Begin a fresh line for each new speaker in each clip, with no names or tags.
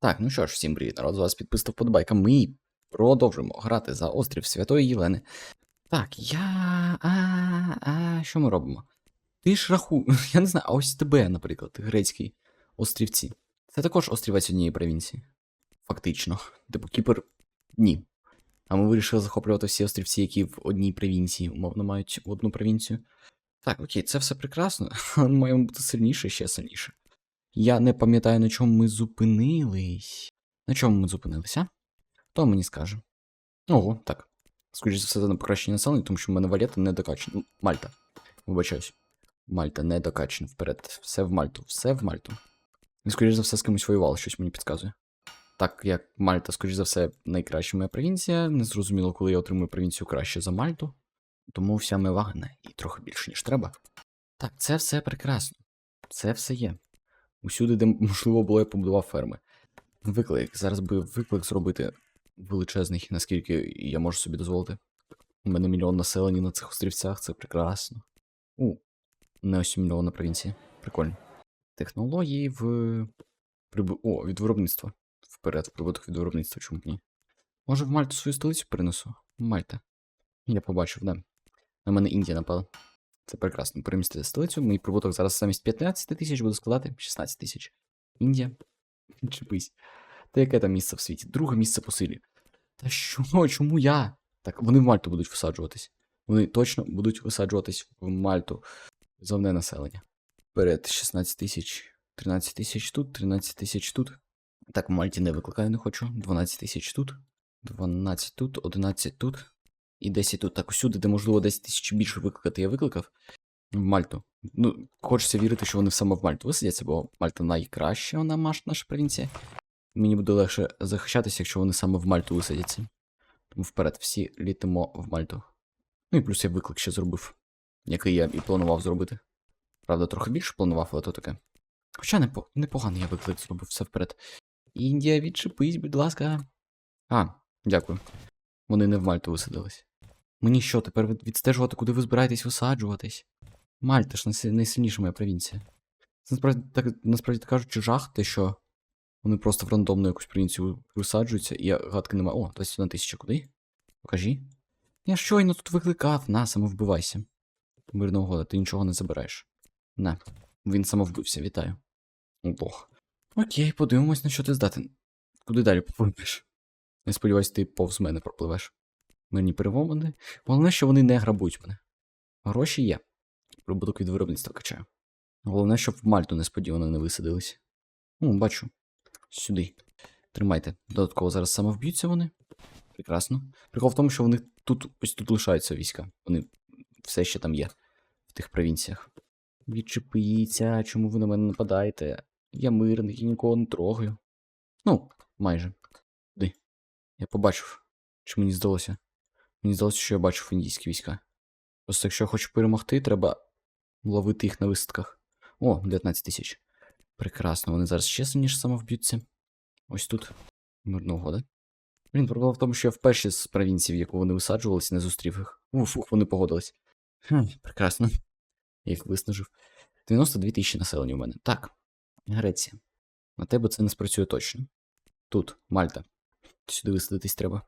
Так, ну що ж, всім привіт, народ, з вас підписав подобайка. Ми продовжуємо грати за острів Святої Єлени. Так, я. А, а що ми робимо? Ти ж раху. Я не знаю, а ось тебе, наприклад, грецький острівці. Це також острівець однієї провінції. Фактично. Типу Кіпр. Ні. А ми вирішили захоплювати всі острівці, які в одній провінції, умовно, мають одну провінцію. Так, окей, це все прекрасно, але маємо бути сильніше, ще сильніше. Я не пам'ятаю, на чому ми зупинились. На чому ми зупинилися? Хто мені скаже? Ого, так. Скоріше за все, це на покращення населення, тому що в мене валета не докачана. Ну, Мальта. Вибачаюсь. Мальта не докачана вперед. Все в Мальту, все в Мальту. І скоріше за все з кимось воювало, щось мені підказує. Так як Мальта, скоріш за все, найкраща моя провінція. Не зрозуміло, коли я отримую провінцію краще за Мальту. Тому вся моя вагна і трохи більше, ніж треба. Так, це все прекрасно. Це все є. Усюди, де можливо було, я побудував ферми. Виклик. Зараз би виклик зробити величезний, наскільки я можу собі дозволити. У мене мільйон населення на цих острівцях, це прекрасно. У, не ось мільйон на провінції. Прикольно. Технології в. Прибу... О, від виробництва. Вперед, прибуток від виробництва, чому б ні? Може, в Мальту свою столицю принесу? Мальта. Я побачив, да. На мене Індія напала. Це прекрасно. Перемістити столицю. Мій прибуток зараз замість 15 тисяч буде складати 16 тисяч. Індія. Чепись. Та яке там місце в світі? Друге місце по силі. Та що? Чому я? Так, вони в Мальту будуть висаджуватись. Вони точно будуть висаджуватись в Мальту. Зовне населення. Вперед 16 тисяч. 13 тисяч тут, 13 тисяч тут. Так, в Мальті не викликаю, не хочу. 12 тисяч тут. 12 тут, 11 тут. І 10 тут. Так, усюди, де можливо 10 тисяч більше викликати, я викликав. В Мальту. Ну, хочеться вірити, що вони саме в Мальту висадяться, бо Мальта найкраща вона наша провінція. Мені буде легше захищатися, якщо вони саме в Мальту висадяться. Тому вперед, всі літимо в Мальту. Ну і плюс я виклик ще зробив, який я і планував зробити. Правда, трохи більше планував, але то таке. Хоча непо... непоганий я виклик зробив все вперед. Індія, відчепись, будь ласка. А, дякую. Вони не в Мальту висадились. Мені що, тепер відстежувати, куди ви збираєтесь висаджуватись? Мальта ж найсильніша моя провінція. Це насправді так, насправді так кажучи, жах, те, що вони просто в рандомну якусь провінцію висаджуються, і гадки немає. О, 21 тисяча куди? Покажи. Я щойно тут викликав, на, самовбивайся. Мирного года, ти нічого не забираєш. На, він самовбився, вітаю. Бог. Окей, подивимось, на що ти здатен. Куди далі попливеш? Я сподіваюся, ти повз мене пропливеш. Мирні перемовини. Головне, що вони не грабують мене. Гроші є. Прибуток від виробництва качаю. Головне, щоб в Мальту несподівано не висадились. О, бачу. Сюди. Тримайте. Додатково зараз самовб'ються вони. Прекрасно. Прикол в тому, що вони тут ось тут лишаються війська. Вони все ще там є, в тих провінціях. Відчепіться, чому ви на мене нападаєте? Я мирний, я нікого не трогаю. Ну, майже. Куди? Я побачив. Чи мені здалося? Мені здалося, що я бачив індійські війська. Просто якщо я хочу перемогти, треба ловити їх на висадках. О, 19 тисяч. Прекрасно, вони зараз ще сильніше самовб'ються. Ось тут. Мирна угода. Блін, проблема в тому, що я вперше з провінції, в яку вони висаджувалися, не зустрів їх. Уф, ух, вони погодились. Хм, прекрасно. Я їх виснажив. 92 тисячі населення у мене. Так. Греція. На тебе це не спрацює точно. Тут, Мальта. Сюди висадитись треба.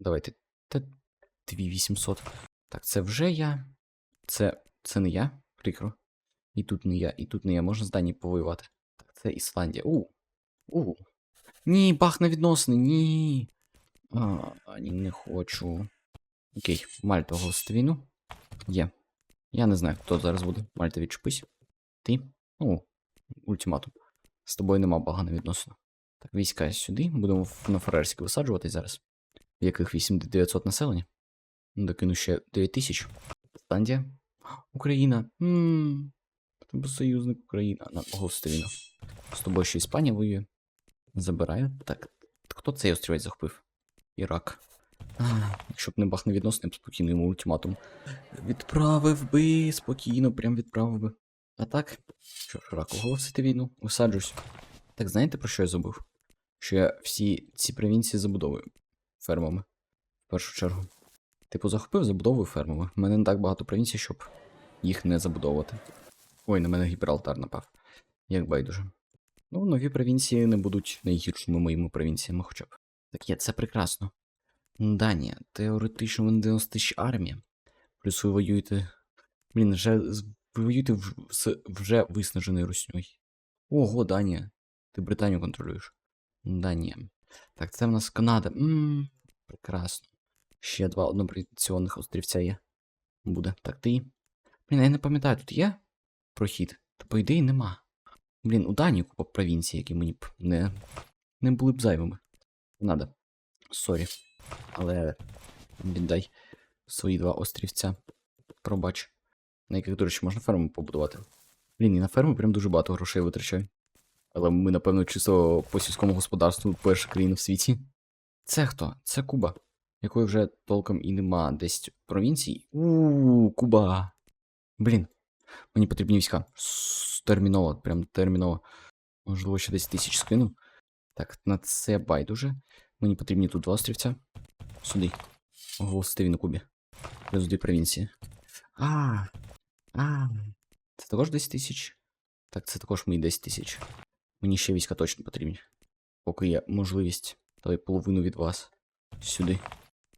Давайте. Та 2800. Так, це вже я. Це. Це не я. Прикро. І тут не я, і тут не я. Можна з Данії повоювати. Так, це Ісландія. У. У. Ні, бах на відносини, ні. А, ні, не хочу. Окей, Мальта оголосити війну. Є. Я не знаю, хто зараз буде. Мальта відчепись. Ти? О, ультиматум. З тобою нема багано відносин. Так, війська сюди. Будемо на Фарерські висаджуватись зараз. В яких 8900 населення. Ну, Докину ще 9000. Ісландія. Україна. Ммм. Треба союзник Україна. На оголосити війну. З тобою ще Іспанія воює. Забираю. Так. Хто цей острівець захопив? Ірак. Якщо б не бах не відносини, б спокійно йому ультиматум. Відправив би, спокійно, прям відправив би. А так, що ж, Ірак оголосити війну, висаджусь. Так знаєте про що я забув? Що я всі ці провінції забудовую фермами. В першу чергу. Типу, захопив забудовую фермами. У мене не так багато провінцій, щоб їх не забудовувати. Ой, на мене Гібралтар напав. Як байдуже. Ну, нові провінції не будуть найгіршими моїми провінціями хоча б. Так є, це прекрасно. Данія, теоретично в мене 90 тисяч армія. Плюс ви воюєте. Блін, вже ви воюєте з вже виснаженою русньою. Ого, Данія. Ти Британію контролюєш. Данія. Так, це в нас Канада. Ммм, прекрасно. Ще два однопровінційних острівця є. Буде. Так, ти. Блін, я не пам'ятаю, тут є прохід? Та по ідеї нема. Блін, у Данії купа провінцій, які мені б не, не були б зайвими. Надо. Сорі. Але віддай свої два острівця. Пробач. На яких, до речі, можна ферму побудувати. Блін, і на ферму прям дуже багато грошей витрачаю. Але ми, напевно, чисто по сільському господарству перша країна в світі. Це хто? Це Куба, якої вже толком і нема 10 провінцій. Ууу, Куба. Блін, мені потрібні війська. Терміново, прям терміново. Можливо, ще 10 тисяч скину. Так, на це байдуже. Мені потрібні тут два острівця. Сюди. Оголосити на Кубі. Плюс дві провінції. А, а. Це також 10 тисяч. Так, це також мої 10 тисяч. Мені ще війська точно потрібні. Поки є можливість. Давай половину від вас. Сюди.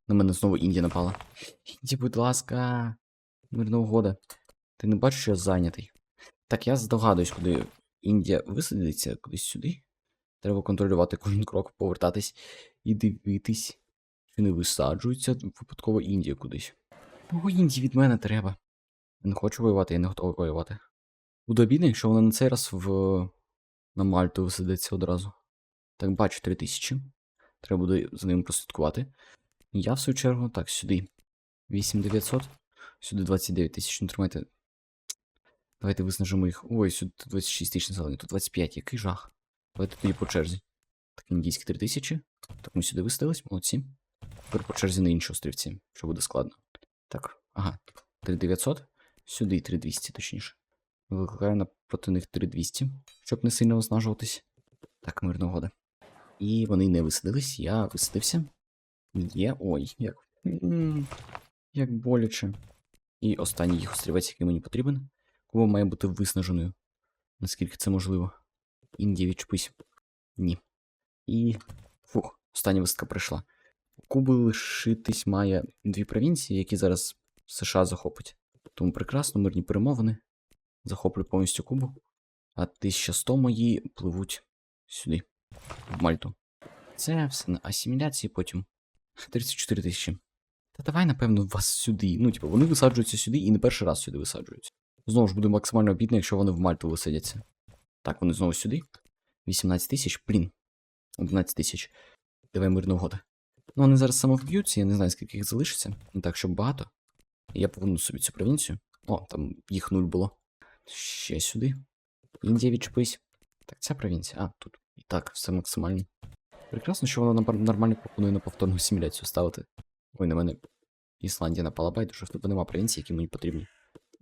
На мене знову Індія напала. Індія, будь ласка. Мирна угода. Ти не бачиш, що я зайнятий. Так, я здогадуюсь, куди Індія висадиться кудись сюди. Треба контролювати кожен крок, повертатись і дивитись, чи не висаджується випадково Індія кудись. Ого, Індії від мене треба. Я не хочу воювати, я не готовий воювати. Буде обідно, якщо вона на цей раз в. на Мальту висадиться одразу. Так, бачу 3000. Треба буде за ним прослідкувати. Я, в свою чергу, так, сюди. 8900. Сюди 29 тисяч. Ну, тримайте. Давайте виснажимо їх. Ой, сюди 26 тисяч населення, тут 25, який жах. Давайте тоді по черзі. Так, індійські 3000. Так, ми сюди виставились, молодці. Тепер по черзі на інші острівці, що буде складно. Так, ага. 3900. Сюди 3200, точніше. Викликаю на проти них 3200, щоб не сильно оснажуватись. Так, мирна угода. І вони не висадились, я висадився. Є. Ой, як. Як боляче. І останній їх острівець, який мені потрібен. Куба має бути виснаженою. Наскільки це можливо. Індія відчепись. Ні. І. Фух, остання висадка прийшла. Куби лишитись має дві провінції, які зараз США захопить. Тому прекрасно, мирні перемовини. Захоплю повністю Кубу. А 1100 мої пливуть сюди, в Мальту. Це все на асиміляції потім. 34 тисячі. Та давай, напевно, вас сюди. Ну, типу, вони висаджуються сюди і не перший раз сюди висаджуються. Знову ж буде максимально обідно, якщо вони в Мальту висадяться. Так, вони знову сюди. 18 тисяч, блін. 11 тисяч. Давай мирна угода. Ну, вони зараз самовб'ються, я не знаю, скільки їх залишиться. Не так, щоб багато. Я поверну собі цю провінцію. О, там їх нуль було. Ще сюди. Індія відчепись. Так, ця провінція. А, тут. І так, все максимально. Прекрасно, що напар- нормально пропонує на повторну симуляцію ставити. Ой, на мене Ісландія напала байдуже, в тебе нема провінцій, які мені потрібні.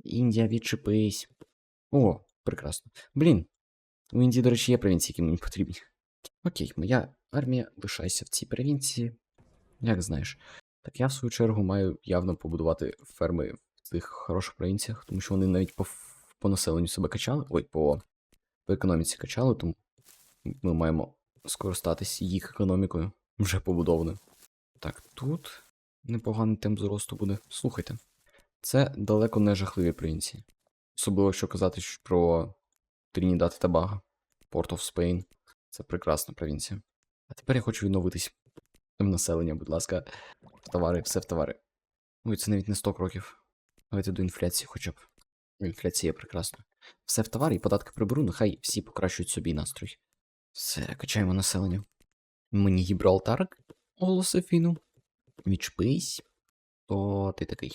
Індія, відчепись. О, прекрасно. Блін. У Індії, до речі, є провінції, які мені потрібні. Окей, моя армія лишайся в цій провінції. Як знаєш. Так я, в свою чергу, маю явно побудувати ферми в цих хороших провінціях, тому що вони навіть по, по населенню себе качали. Ой, по, по економіці качали, тому ми маємо скористатись їх економікою вже побудованою. Так, тут непоганий темп зросту буде. Слухайте, це далеко не жахливі провінції. Особливо, якщо казати про Трінідад і Табаго, Port of Spain. Це прекрасна провінція. А тепер я хочу відновитись. Населення, будь ласка, в товари, все в товари. Ой, це навіть не 100 кроків. Давайте до інфляції хоча б. Інфляція прекрасно. Все в товари і податки приберу, нехай всі покращують собі настрій. Все, качаємо населення. Мені Гібралтар оголосив. Відчпись. То ти такий.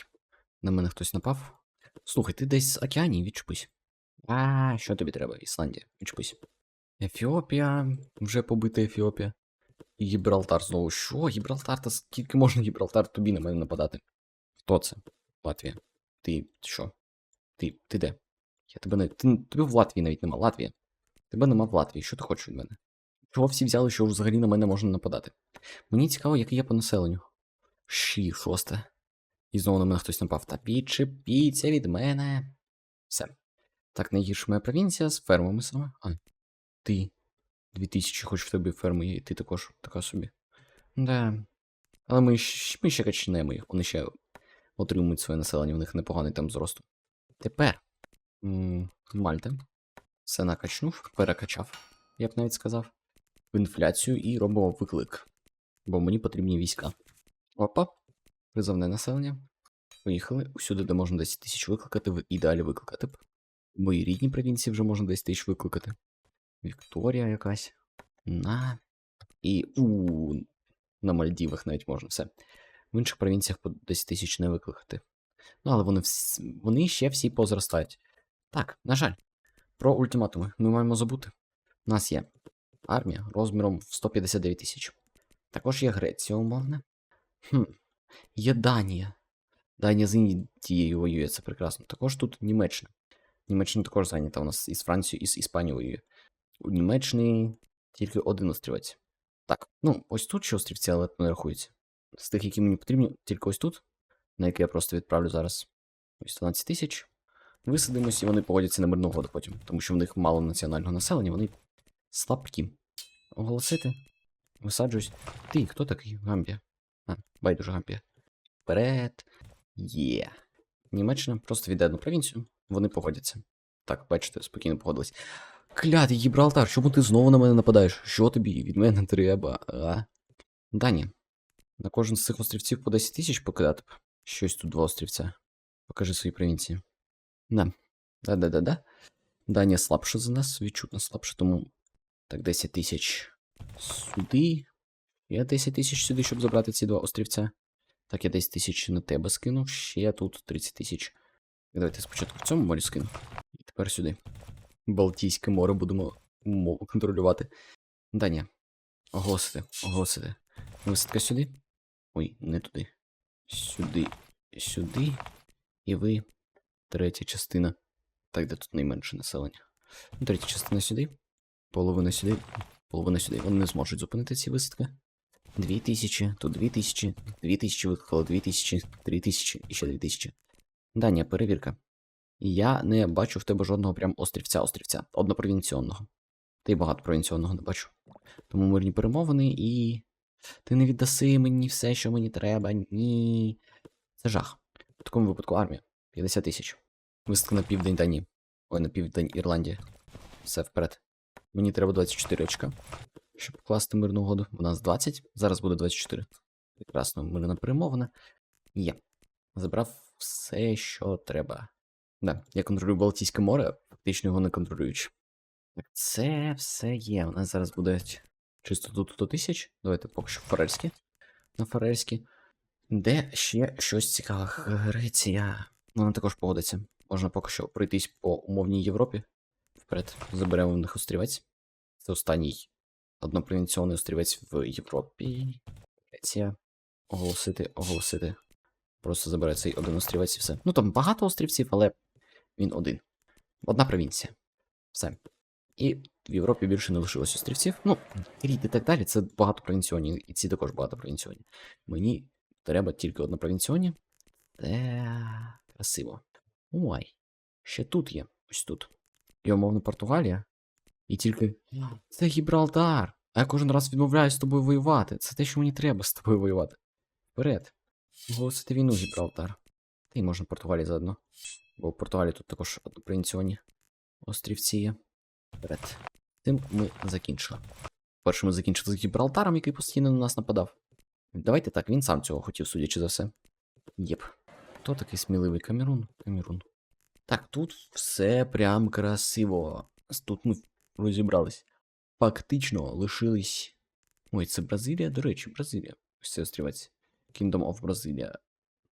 На мене хтось напав. Слухай, ти десь з океанії відчпись. А, що тобі треба, Ісландія? Відчпись. Ефіопія. Вже побита Ефіопія. Гібралтар знову. Що? Гібралтар? Та скільки можна Гібралтар тобі на мене нападати? Хто це? Латвія. Ти що? Ти, ти де? Я тебе не. Ти, тебе в Латвії навіть нема. Латвія. Тебе нема в Латвії. Що ти хочеш від мене? Чого всі взяли, що взагалі на мене можна нападати? Мені цікаво, який я по населенню. Ші, шосте. І знову на мене хтось напав. Та підчепіться від мене. Все. Так, найгірша моя провінція з фермами саме. А. Ти. Дві тисячі, хоч в тебе ферми є, і ти також така собі. Да. Але ми, ми ще качнемо їх, вони ще отримують своє населення, в них непоганий там зросту. Тепер. м, Мальта. Все накачнув, перекачав, я б навіть сказав. В інфляцію і робимо виклик. Бо мені потрібні війська. Опа. Призовне населення. Поїхали. Усюди, де можна 10 тисяч викликати, в ідеалі викликати б. В моїй провінції вже можна 10 тисяч викликати. Вікторія якась. На. І. у На Мальдівах навіть можна все. В інших провінціях по 10 тисяч не викликати. Ну, але вони, вс... вони ще всі позростають. Так, на жаль, про ультиматуми ми маємо забути. У нас є армія розміром в 159 тисяч. Також є Греція, умовне. Хм. Є Данія. Данія з Індією воює, це прекрасно. Також тут Німеччина. Німеччина також зайнята у нас із Францією і з Іспанією воює. У Німеччині тільки один острівець. Так, ну, ось тут ще острівці, але не рахується. З тих, які мені потрібні, тільки ось тут, на яке я просто відправлю зараз. Ось 12 тисяч. Висадимось, і вони погодяться на мирну угоду потім, тому що в них мало національного населення, вони слабкі. Оголосити. Висаджуюсь. Ти, хто такий? Гамбія. А, байдуже Гамбія. Вперед. Є. Німеччина просто віддає одну провінцію, вони погодяться. Так, бачите, спокійно погодились. Клятий Гібралтар, чому ти знову на мене нападаєш? Що тобі від мене треба? А? Дані. На кожен з цих острівців по 10 тисяч покидати б. Щось тут два острівця. Покажи свої провінції. Да. Да-да-да-да. Данія слабша за нас, відчутно слабша, тому. Так, 10 тисяч сюди. Я 10 тисяч сюди, щоб забрати ці два острівця. Так, я 10 тисяч на тебе скинув, ще тут 30 тисяч. Давайте спочатку в цьому морі скину. І тепер сюди. Балтійське море будемо умовно контролювати. Данія. Оголосити, оголосити. Висадка сюди. Ой, не туди. Сюди, сюди. І ви. Третя частина. Так, де тут найменше населення. Ну, Третя частина сюди. Половина сюди. Половина сюди. Вони не зможуть зупинити ці висадки. Дві тисячі, тут дві тисячі, дві тисячі викликало, дві тисячі, три тисячі і ще дві тисячі. Данія, перевірка. Я не бачу в тебе жодного прям острівця острівця, однопровінційного. Ти багато провінційного не бачу. Тому мирні перемовини і. Ти не віддаси мені все, що мені треба. Ні. Це жах. В такому випадку армія. 50 тисяч. Висадка на південь Данії. Ой, на південь Ірландії. Все вперед. Мені треба 24 очка, щоб покласти мирну угоду. У нас 20, зараз буде 24. Прекрасно, мирна перемовина. Є. Забрав все, що треба. Да, я контролюю Балтійське море, фактично його не контролюючи. Так, це все є. У нас зараз буде чисто тут 100 тисяч. Давайте поки що фарерські. На фарерські. Де ще щось цікаве? Греція. Вона також погодиться. Можна поки що пройтись по умовній Європі. Вперед, заберемо в них острівець. Це останній однопровінційний острівець в Європі. Оголосити, оголосити. Просто забере цей один острівець і все. Ну там багато острівців, але він один. Одна провінція. Все. І в Європі більше не лишилось острівців. Ну, Кріт і так далі, це багато багатопровінційні, і ці також багато багатопровінційні. Мені треба тільки однопровінційні. Це красиво. Ой, ще тут є. Ось тут. І умовно Португалія. І тільки. Це Гібралтар. А я кожен раз відмовляюсь з тобою воювати. Це те, що мені треба з тобою воювати. Вперед. Оголосити війну, Гібралтар. Та й можна Португалії заодно. Бо в Португалії тут також однопровінційні острівці є. Вперед. Тим ми закінчили. Перше ми закінчили з Гібралтаром, який постійно на нас нападав. Давайте так, він сам цього хотів, судячи за все. Єп. Хто такий сміливий Камерун? Камерун. Так, тут все прям красиво. Тут ми розібрались. Фактично лишились. Ой, це Бразилія, до речі, Бразилія. Ось це острівець. Kingdom of Brazililia.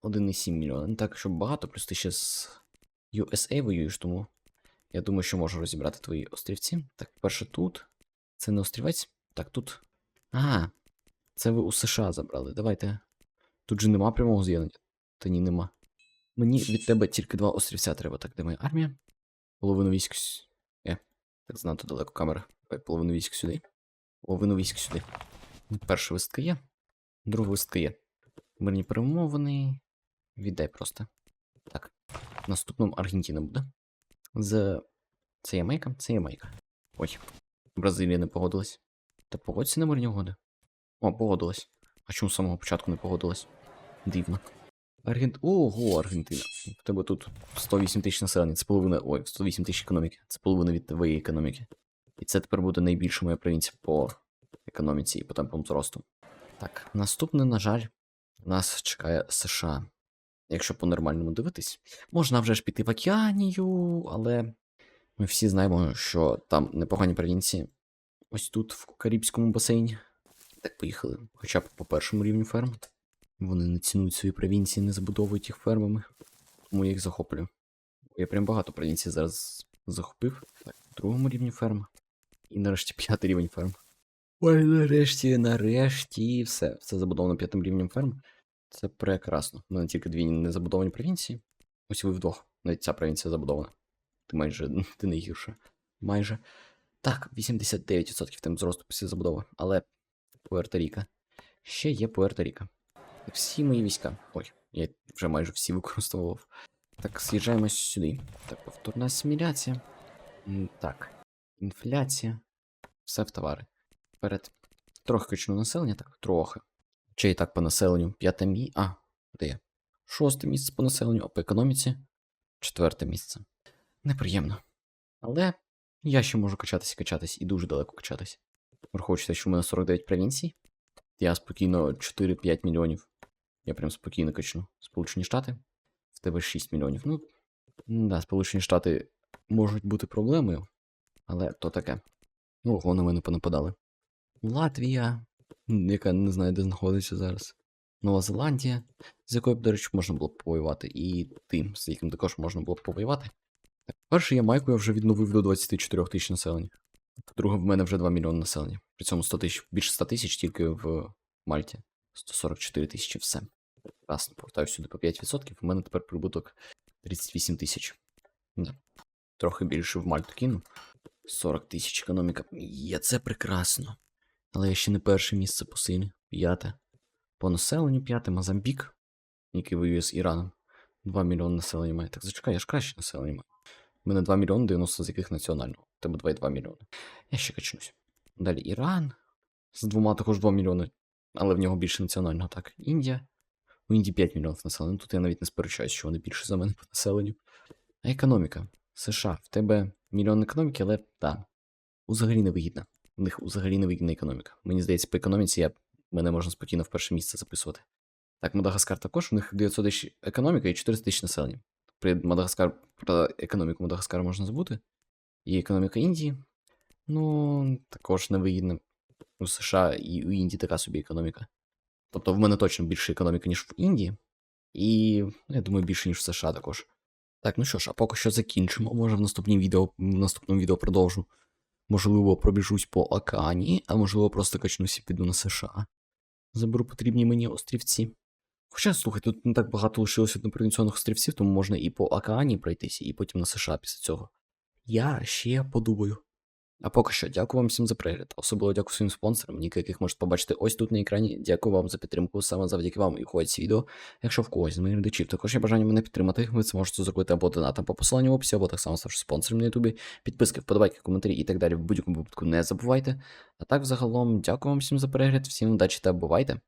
1,7 мільйона. Не так, щоб багато, плюс ти ще з USA воюєш, тому я думаю, що можу розібрати твої острівці. Так, перше тут. Це не острівець. Так, тут. Ага. Це ви у США забрали. Давайте. Тут же нема прямого з'єднання. Та ні, нема. Мені від тебе тільки два острівця треба. Так, де моя армія? Половину військ. Е, так занадто далеко камера. Давай половину військ сюди. Половину військ сюди. Перша вистка є. Друга вистка є. Мирні перемовини. Віддай просто. Так. Наступним Аргентина буде. З. Це Ямайка? Це Ямайка. Ой. Бразилія не погодилась. Та погодься на мирні угоди. О, погодилась. А чому з самого початку не погодилась? Дивно. Аргент... Ого, Аргентина. В тебе тут 108 тисяч населення, це половина. Ой, 108 тисяч економіки. Це половина від твоєї економіки. І це тепер буде найбільша моя провінція по економіці і по темпам зросту. Так, наступне, на жаль, нас чекає США. Якщо по-нормальному дивитись, можна вже ж піти в Океанію, але ми всі знаємо, що там непогані провінції. Ось тут, в Карибському басейні. Так, поїхали. Хоча б по першому рівню ферм. Вони не цінують свої провінції, не забудовують їх фермами. Тому я їх захоплюю. Я прям багато провінцій зараз захопив. Так, другому рівні ферм. І нарешті п'ятий рівень ферм. Ой, нарешті, нарешті, все. Все забудовано п'ятим рівнем ферм. Це прекрасно. У мене тільки дві незабудовані провінції. Ось ви вдвох. Навіть ця провінція забудована. Ти майже ти не гірше. Майже. Так, 89% темп зросту після забудови. Але Пуерто-Ріка. Ще є Пуерто-Ріка. Всі мої війська. Ой, я вже майже всі використовував. Так, з'їжджаємо сюди. Так, повторна асиміляція. Так. Інфляція. Все в товари. Вперед. Трохи качну населення, так, трохи. Чи і так по населенню. П'яте мі. А, де я? Шосте місце по населенню, а по економіці. Четверте місце. Неприємно. Але я ще можу качатись, качатись і дуже далеко качатись. Враховуючи що в мене 49 провінцій, я спокійно 4-5 мільйонів. Я прям спокійно качну. Сполучені Штати. В тебе 6 мільйонів. Ну, да, Сполучені Штати можуть бути проблемою, але то таке. Ну, ого, на мене понападали. Латвія, яка не знаю, де знаходиться зараз. Нова Зеландія, з якою до речі, можна було б повоювати, і тим, з яким також можна було б повоювати. Так, перше, Ямайку я вже відновив до 24 тисяч населення. По-друге, в мене вже 2 мільйони населення. При цьому 100 тисяч, більше 100 тисяч тільки в Мальті. 144 тисячі, все. Прекрасно, повертаю сюди по 5%, у мене тепер прибуток 38 тисяч. Трохи більше в Мальту кину. 40 тисяч економіка. Є, це прекрасно. Але я ще не перше місце по силі. П'яте. По населенню п'яте Мозамбік, який воює з Іраном. 2 мільйони населення має. Так зачекай, я ж краще населення маю. У мене 2 мільйони 90 з яких національного. Тебе 2,2 мільйони. Я ще качнусь. Далі Іран. З двома також 2 мільйони. Але в нього більше національного. Так, Індія. У Індії 5 мільйонів населення. Тут я навіть не сперечаюсь, що вони більше за мене по населенню. А економіка. США. В тебе мільйон економіки, але так. Взагалі не вигідна. У них взагалі не вигідна економіка. Мені здається, по економіці я мене можна спокійно в перше місце записувати. Так, Мадагаскар також, у них 900 тисяч економіка і 400 тисяч населення. При Мадагаскар про економіку Мадагаскара можна забути. І економіка Індії. Ну, також невигідна. У США і у Індії така собі економіка. Тобто в мене точно більше економіка, ніж в Індії. І, ну, я думаю, більше, ніж в США також. Так, ну що ж, а поки що закінчимо. Може в наступній відео, в наступному відео продовжу. Можливо, пробіжусь по океані, а можливо, просто качнусь і піду на США. Заберу потрібні мені острівці. Хоча, слухай, тут не так багато лишилось однопровінційних острівців, тому можна і по океані пройтися, і потім на США після цього. Я ще подумаю. А поки що, дякую вам всім за перегляд. Особливо дякую своїм спонсорам, ніки яких можете побачити ось тут на екрані. Дякую вам за підтримку. Саме завдяки вам і входять ці відео. Якщо в когось з моїх глядачів також є бажання мене підтримати, ви це можете зробити або донатом по посиланню в описі, або так само ставши спонсором на Ютубі. Підписки, вподобайки, коментарі і так далі в будь-якому випадку не забувайте. А так, взагалом, дякую вам всім за перегляд, всім удачі та бувайте!